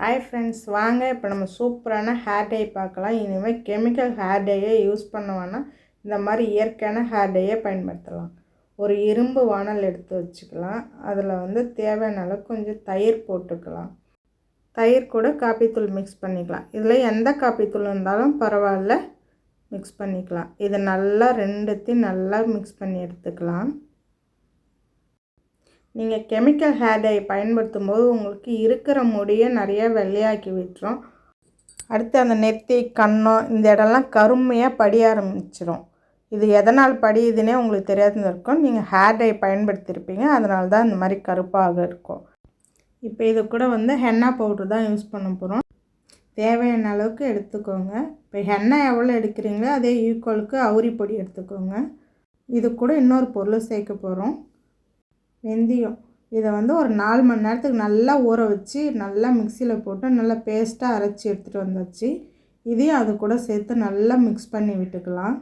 Hi friends வாங்க இப்போ நம்ம சூப்பரான ஹேர் டை பார்க்கலாம். இனிமேல் கெமிக்கல் ஹேர் டையே யூஸ் பண்ணுவோன்னா இந்த மாதிரி இயற்கையான ஹேர் டையே பயன்படுத்தலாம். ஒரு இரும்பு வானல் எடுத்து வச்சுக்கலாம். அதில் வந்து தேவையான அளவுக்கு கொஞ்சம் தயிர் போட்டுக்கலாம். தயிர் கூட காப்பித்தூள் மிக்ஸ் பண்ணிக்கலாம். இதில் எந்த காப்பித்தூள் இருந்தாலும் பரவாயில்ல மிக்ஸ் பண்ணிக்கலாம். இதை நல்லா ரெண்டுத்தையும் நல்லா மிக்ஸ் பண்ணி எடுத்துக்கலாம். நீங்கள் கெமிக்கல் ஹேர் டை பயன்படுத்தும் போது உங்களுக்கு இருக்கிற முடியை நிறைய வெள்ளையாக்கி விட்டுரும். அடுத்து அந்த நெத்தி கண்ணம் இந்த இடம்லாம் கருமையாக படிய ஆரம்பிச்சிடும் இது எதனால் படியுதுன்னே உங்களுக்கு தெரியாதுன்னு இருக்கும் நீங்கள் ஹேர் டை பயன்படுத்தியிருப்பீங்க அதனால தான் இந்த மாதிரி கருப்பாக இருக்கும். இப்போ இது கூட வந்து ஹென்னா பவுடர் தான் யூஸ் பண்ண போகிறோம் தேவையான அளவுக்கு எடுத்துக்கோங்க. இப்போ ஹென்னா எவ்வளோ எடுக்கிறீங்களோ அதே ஈக்குவலுக்கு அவுரி பொடி எடுத்துக்கோங்க. இது கூட இன்னொரு பொருள் சேர்க்க போகிறோம் வெந்தயம். இதை வந்து ஒரு நாலு மணி நேரத்துக்கு நல்லா ஊற வச்சு நல்லா மிக்சியில் போட்டு நல்லா பேஸ்ட்டாக அரைச்சி எடுத்துகிட்டு வந்தாச்சு. இதையும் அது கூட சேர்த்து நல்லா மிக்ஸ் பண்ணி விட்டுக்கலாம்.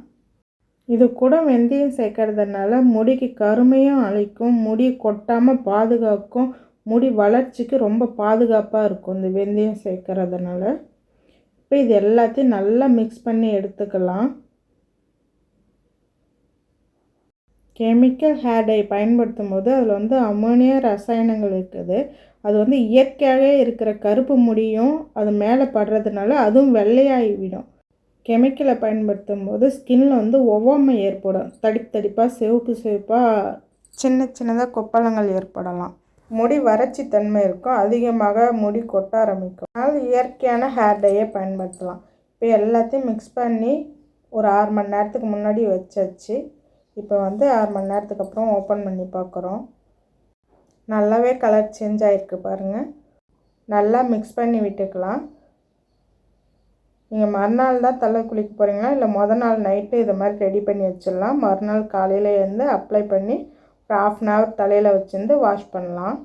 இது கூட வெந்தயம் சேர்க்கறதுனால முடிக்கு கருமையும் அழைக்கும் முடி கொட்டாமல் பாதுகாக்கும் முடி வளர்ச்சிக்கு ரொம்ப பாதுகாப்பாக இருக்கும் இந்த வெந்தயம் சேர்க்கறதுனால. இப்போ இது எல்லாத்தையும் நல்லா மிக்ஸ் பண்ணி எடுத்துக்கலாம். கெமிக்கல் ஹேர் டை பயன்படுத்தும் போது அதில் வந்து அமோனியா ரசாயனங்கள் இருக்குது. அது வந்து இயற்கையாகவே இருக்கிற கருப்பு முடியும் அது மேலே படுறதுனால அதுவும் வெள்ளையாகிவிடும் கெமிக்கலை பயன்படுத்தும் போது ஸ்கின்ல வந்து ஒவ்வாமை ஏற்படும். தடிப்பு தடிப்பாக சிவப்பு சிவப்பாக சின்ன சின்னதாக கொப்பளங்கள் ஏற்படலாம். முடி வறட்சி தன்மை இருக்கும் அதிகமாக முடி கொட்ட ஆரம்பிக்கும். அதனால் இயற்கையான ஹேர் டையை பயன்படுத்தலாம். இப்போ எல்லாத்தையும் மிக்ஸ் பண்ணி ஒரு ஆறு மணி நேரத்துக்கு முன்னாடி வச்சாச்சு. இப்போ வந்து ஆறு மணி நேரத்துக்கு அப்புறம் ஓப்பன் பண்ணி பார்க்குறோம். நல்லாவே கலர் சேஞ்ச் ஆகிருக்கு பாருங்கள் நல்லா மிக்ஸ் பண்ணி விட்டுக்கலாம். நீங்கள் மறுநாள் தான் தலை குளிக்க போகிறீங்களா இல்லை மொதல் நாள் நைட்டு இதை மாதிரி ரெடி பண்ணி வச்சிடலாம். மறுநாள் காலையில் இருந்து அப்ளை பண்ணி ஒரு ஆஃப் அன் ஹவர் தலையில் வச்சுருந்து வாஷ் பண்ணலாம்.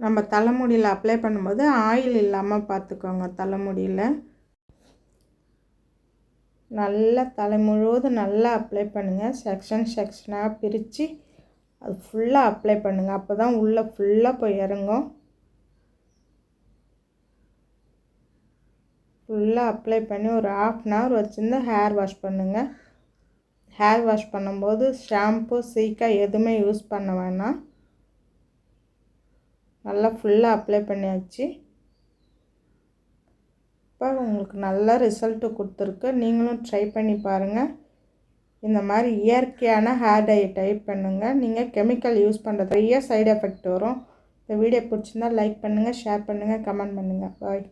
நம்ம தலைமுடியில் அப்ளை பண்ணும்போது ஆயில் இல்லாமல் பார்த்துக்கோங்க தலைமுடியில். நல்லா தலை முழுவதும் நல்லா அப்ளை பண்ணுங்கள் செக்ஷன் செக்ஷனாக பிரித்து அது ஃபுல்லாக அப்ளை பண்ணுங்கள் அப்போ தான் உள்ளே ஃபுல்லாக போய் இறங்கும். ஃபுல்லாக அப்ளை பண்ணி ஒரு ஆஃப் அன் ஹவர் வச்சுருந்து ஹேர் வாஷ் பண்ணுங்கள் ஹேர் வாஷ் பண்ணும்போது ஷாம்பு சீக்கா எதுவுமே யூஸ் பண்ண வேணாம். நல்லா ஃபுல்லாக அப்ளை பண்ணியாச்சு. இப்போ உங்களுக்கு நல்ல ரிசல்ட்டு கொடுத்துருக்கு. நீங்களும் ட்ரை பண்ணி பாருங்கள் இந்த மாதிரி இயற்கையான ஹேர் டை டைப் பண்ணுங்கள் நீங்கள் கெமிக்கல் யூஸ் பண்ணுறது நிறைய சைடு எஃபெக்ட் வரும். இந்த வீடியோ பிடிச்சிருந்தால் லைக் பண்ணுங்கள் ஷேர் பண்ணுங்கள் கமெண்ட் பண்ணுங்கள் பாய்